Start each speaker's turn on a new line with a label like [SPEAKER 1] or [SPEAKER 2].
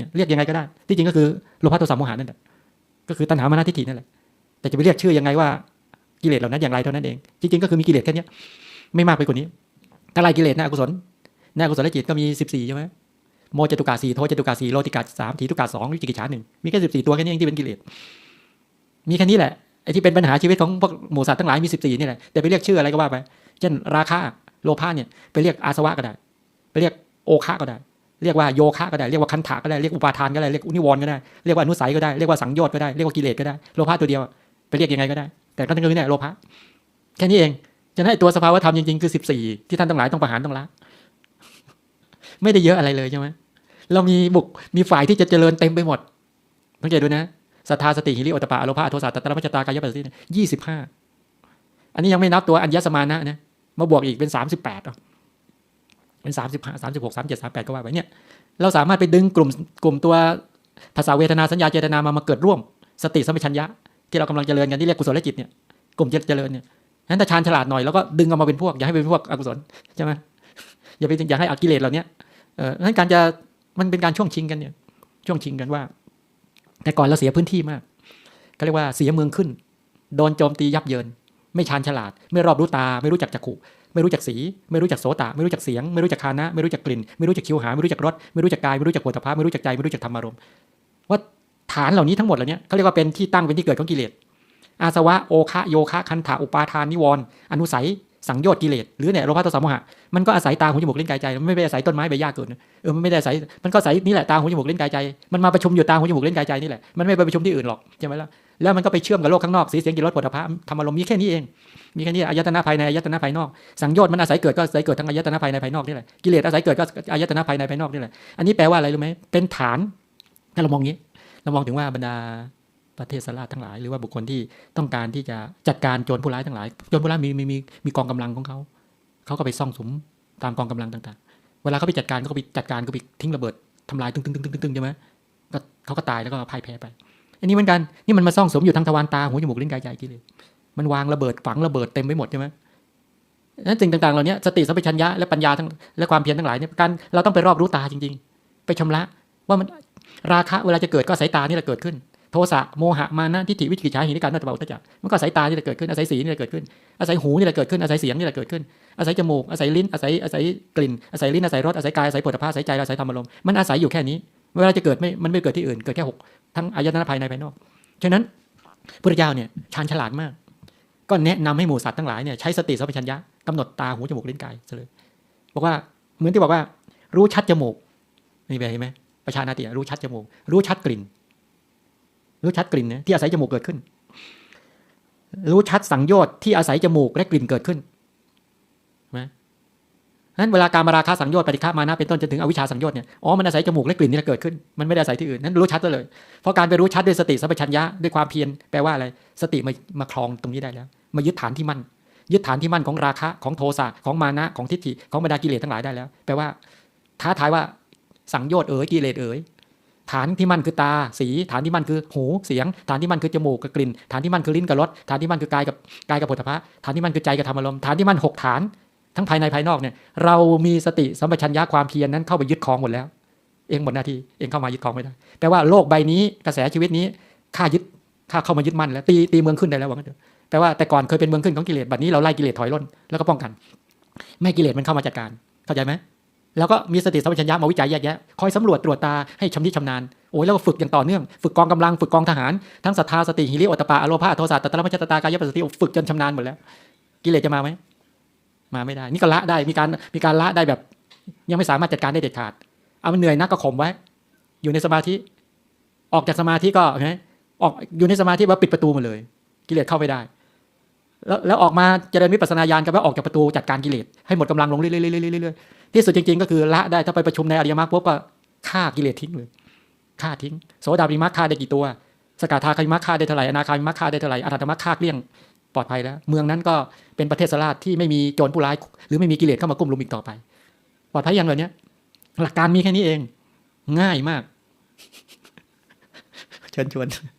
[SPEAKER 1] เนี่ยเรียกยังไงก็ได้ ที่จริงก็คือโลภะโทสะโมหะนั่นแหละก็คือตัณหามานะทิฏฐินั่นแหละแต่จะไปเรียกชื่อยังไงว่ากิเลสเหล่านั้นอย่างไรเท่านั้นเอง จริงๆก็คือมีกิเลสแค่นี้ไม่มากไปกว่านี้ถ้าไล่กิเลสนะอกุศลนะอกุศลจิตก็มีสิบสี่ใช่ไหมโมจตุกาสีโทจตุกาสีโลติกาสามทีตุกาสองวิจิกิจฉาหนึ่งมีแค่สิบสี่ตัวแค่นี้เองที่เป็นกิเลสมีแค่นี้แหละไอ้ที่เป็นปัญหาชีวิตของพวกหมูสัตว์ทั้งหลายมีสิบสี่นี่แหละแต่ไปเรียกชื่ออะไรก็ว่าไปเช่นราคะโลภะเนี่ยไปเรียกอาสวะก็ได้ ไปเรียกโอคะก็ได้ เรียกว่าโยคะก็ได้เรียกว่าคันถะก็ได้เรียกอุปาทานก็ได้เรียกอุนิวรณ์ก็ได้เรียกว่าอนุสัยก็ได้เรียกว่าสังโยชน์ก็ได้เรียกว่ากิเลสก็ได้โลภะตัวเดียวไปเรียกยังไงก็ได้ แต่ก็ต้องคือเนี่ยโลภะแค่นี้เองฉะนั้ตัวสภาวธรรมจริงๆคือสิบสี่ที่ท่านทั้งหลายต้องประหารต้องละไม่ได้เยอะอะไรเลยใช่ไหมเรามีบุกมีฝ่ายที่จะเจริญเต็มไปหมดสังเกตดูนะศรัทธาสติหิริโอตปะอโลภะโทสะตัตตะมัจตากายปัสสิยี่สิบห้าอันนี้ยังไม่นับตัวอัญญสมานะนะมาบวกอีกเป็นสามสิบแปด เป็นสามสิบห้าสามสิบหกสามเจ็ดสามแปดก็ว่าไปเนี่ยเราสามารถไปดึงกลุ่มกลุ่มตัวภาษาเวทนาสัญญาเจตนามามาเกิดร่วม สติสัมปชัญญะที่เรากำลังเจริญกันที่เรียกกุศลจิตเนี่ยกลุ่มเจริญเนี่ยนั้นถ้าชาญฉลาดหน่อยแล้วก็ดึงเอามาเป็นพวกอย่าให้เป็นพวกอกุศลใช่ไหมอย่าไปอย่าให้อกิเลสเหล่านี้เออนั้นการจะมันเป็นการช่วงชิงกันเนี่ยช่วงชิงกันว่า แต่ก่อนเราเสียพื้นที่มากเขาเรียกว่าเสียเมืองขึ้น โดนโจมตียับเยิน ไม่ชาญฉลาด ไม่รอบรู้ตา ไม่รู้จักจักขุ ไม่รู้จักสี ไม่รู้จักโสตะไม่รู้จักเสียง ไม่รู้จักคานะ ไม่รู้จักกลิ่น ไม่รู้จักคิวหา ไม่รู้จักรสไม่รู้จักกายไม่รู้จักผลิตภัณฑ์ไม่รู้จักใจไม่รู้จักธรรมารมณ์ว่าฐานเหล่านี้ทั้งหมดเหล่านี้เขาเรียกว่าเป็นที่ตั้งเป็นที่เกิดของกิเลสอาสวะโอคะโยคะคันถาอุปาทานนิวรณ์อนุสัยสังโยชน์กิเลสหรือเนี่ยโลภะโทสะโมหะมันก็อาศัยตาหูจมูกเลิ้นกายใจมันไม่ได้อาศัยต้นไม้ใบหญ้าเกิดนเออมันไม่ได้อาศัยมันก็อาศัยนี่แหละตาหูจมูกเลิ้นกายใจ มันมาประชุมอยู่ตาหูจมูกเลิ้นกายใจนี่แหละมันไม่ไปประชุมที่อื่นหรอกใช่ไหมล่ะ แล้วมันก็ไปเชื่อมกับโลกข้างนอกสีเสียงกลิ่นรสผลิตภัณฑ์ธรรมารมณ์มีแค่นี้เอง มีแค่นี้อายตนะภายในอายตนะภายนอก สังโยชน์มันอาศัยเกิดก็อาศัยเกิดทั้งอายตนะภายในภายนอกนี่แหละกิเลสอาศัยเกิดก็อายตนะภายในภายนอกนี่แหละอันนี้แปลว่าอะไรรู้ไหมเป็นฐานถ้าเรามองงี้ เรามองถึงว่าบรรดาประเทศสลาทั้งหลาย หรือว่าบุคคลที่ต้องการที่จะจัดการโจรผู้ร้ายทั้งหลายโจรผู้ร้ายมีมีมีมีกองกำลังของเขาเขาก็ไปซ่องสุมตามกองกำลังต่างๆ เวลาเขาไปจัดการเขาก็ไปจัดการก็ไปทิ้งระเบิดทำลายตึ้งตึ้งตึ้งตึ้งตึ้งใช่ไหมก็เขาก็ตายแล้วก็พ่ายแพ้ไป อันนี้เหมือนกันนี่มันมาซ่องสมอยู่ทางทวารตาหูจมูกลิ้นกายใจกิเลสมันวางระเบิดฝังระเบิดเต็มไปหมดใช่ไหมนั้นสิ่งต่างๆเหล่านี้สติสัมปชัญญะและปัญญาทั้งและความเพียรทั้งหลายเนี่ยการเราต้องไปรอบรู้ตาจริง ๆ ไปชำระว่ามันราคะเวลาจะเกิดก็สายตานี่แหละเกิดขึ้น โทสะโมหะมานะทิฏฐิวิจิกิจฉาหินิการนัตตะเบาตจักมันก็สายตานี่แหละเกิดขึ้นอาศัยสีนี่แหละเกิดขึ้นอาศัยหูนี่แหละเกิดขึ้นอาศัยเสียงนี่แหละเกิดขึ้นอาศัยจมูกอาศัยลิ้นอาศัยอาศัยกลิ่นอาศัยลิ้นอาศัยรสอาศัยกายอาศัยผลิภัณฑ์อาศัยใจอาศัยธรรมอารมณ์มันอาศัยอยู่แค่นี้ เวลาจะเกิดไม่มันไม่เกิดที่อื่น เกิดแค่หกทั้งอายตนะภายในภายนอก ฉะนั้นพระเจ้าเนี่ยชาญฉลาดมาก ก็แนะนำให้หมู่สัตว์ทั้งหลายเนี่ยใช้สติสัมปชัญญะกำหนดตาหูจมูกลิ้นกายเลยบอกว่าเหมือนที่บอกว่า รู้ชัดจมูกนี่ไปเห็นไหมประชานาติรู้ชัดจมูก รู้ชัดกลิ่น รู้ชัดกลิ่นนะที่อาศัยจมูกเกิดขึ้น รู้ชัดสังโยชน์ที่อาศัยจมูกและกลิ่นเกิดขึ้น นั้นเวลาการมาราคาสังโยชน์ปฏิฆามานะเป็นต้นจนถึงอวิชชาสังโยชน์เนี่ยอ๋อมันอาศัยจมูกและกลิ่นนี่แหละเกิดขึ้นมันไม่ได้อาศัยที่อื่นนั้นรู้ชัดเลย เพราะการไปรู้ชัดด้วยสติสัมปชัญญะด้วยความเพียรแปลว่าอะไรสติมามาคลองตรงนี้ได้แล้ว มายึดฐานที่มั่นยึดฐานที่มั่นของราคะของโทสะของมานะของทิฏฐิของบรรดากิเลสทั้งหลายได้แล้ว แปลว่าท้าทายว่าสังโยชน์เอ๋ยกิเลสเอ๋ยฐานที่มั่นคือตาสีฐานที่มั่นคือหูเสียง ฐานที่มั่นคือจมูกกับกลิ่น ฐานที่มั่นคือลิ้นกับรสฐานที่มั่นคือกายกับกายกับผลิตภัณฑ์ฐานที่มั่นคือใจกับธรรมอารมณ์ฐานที่มั่นหกฐาน ทั้งภายในภายนอกเนี่ย เรามีสติสัมปชัญญะความเพียรนั้นเข้าไปยึดครองหมดแล้ว เองหมดหน้าที่เองเข้ามายึดครองไม่ได้แปลว่าโลกใบนี้กระแสชีวิตนี้ข้ายึดข้าเข้ามายึดมั่นแล้วตีตีเมืองขึ้นได้แล้วว่างั้นเถอะแปลว่าแต่ก่อนเคยเป็นเมืองขึ้นของกิเลสบัดนี้เราไล่กิเลสถอยร่นแล้วก็ป้องกัน ไม่กิเลสมันเข้ามาจัดการเข้าใจไหมแล้วก็มีสติสัมปชัญญะมาวิจัยแยกแยะคอยสำรวจตรวจตาให้ชำนิชำนาญโอ้ยแล้วก็ฝึกอย่างต่อเนื่องฝึกกองกำลังฝึกกองทหารทั้งศรัทธาสติหิริโอตตปะอโลภะโทสะตัตตะมัจจตตากายปัสสติฝึกจนชำนาญหมดแล้ว กิเลสจะมาไหม มาไม่ได้ นี่ก็ละได้มีการมีการละได้แบบ ยังไม่สามารถจัดการได้เด็ดขาด เอามันเหนื่อยนักก็ข่มไว้ อยู่ในสมาธิ ออกจากสมาธิก็ไงออกอยู่ในสมาธิว่าปิดประตูมาเลย กิเลสเข้าไม่ได้ แล้วแล้วออกมาเจริญวิปัสสนาญาณก็ว่าออกจากประตูจัดการกิเลสให้หมดกำลังลงเรื่อยๆๆๆๆที่สุดจริง ๆ ก็คือละได้ถ้าไปประชุมในอริยมรรคปุ๊บก็ฆ่ากิเลสทิ้งเลยฆ่าทิ้งโสดาปิมรรคฆ่าได้กี่ตัวสกทาคามิมรรคฆ่าได้เท่าไหร่อนาคามิมรรคฆ่าได้เท่าไหร่อรหัตมรรคฆ่าเกลี้ยง ปลอดภัยแล้ว เมืองนั้นก็เป็นประเทศสลาดที่ไม่มีโจรผู้ร้าย หรือไม่มีกิเลสเข้ามากุ้มลุมอีกต่อไป ปลอดภัยอย่างเหล่านี้หลักการมีแค่นี้เอง ง่ายมาก เชิญชวน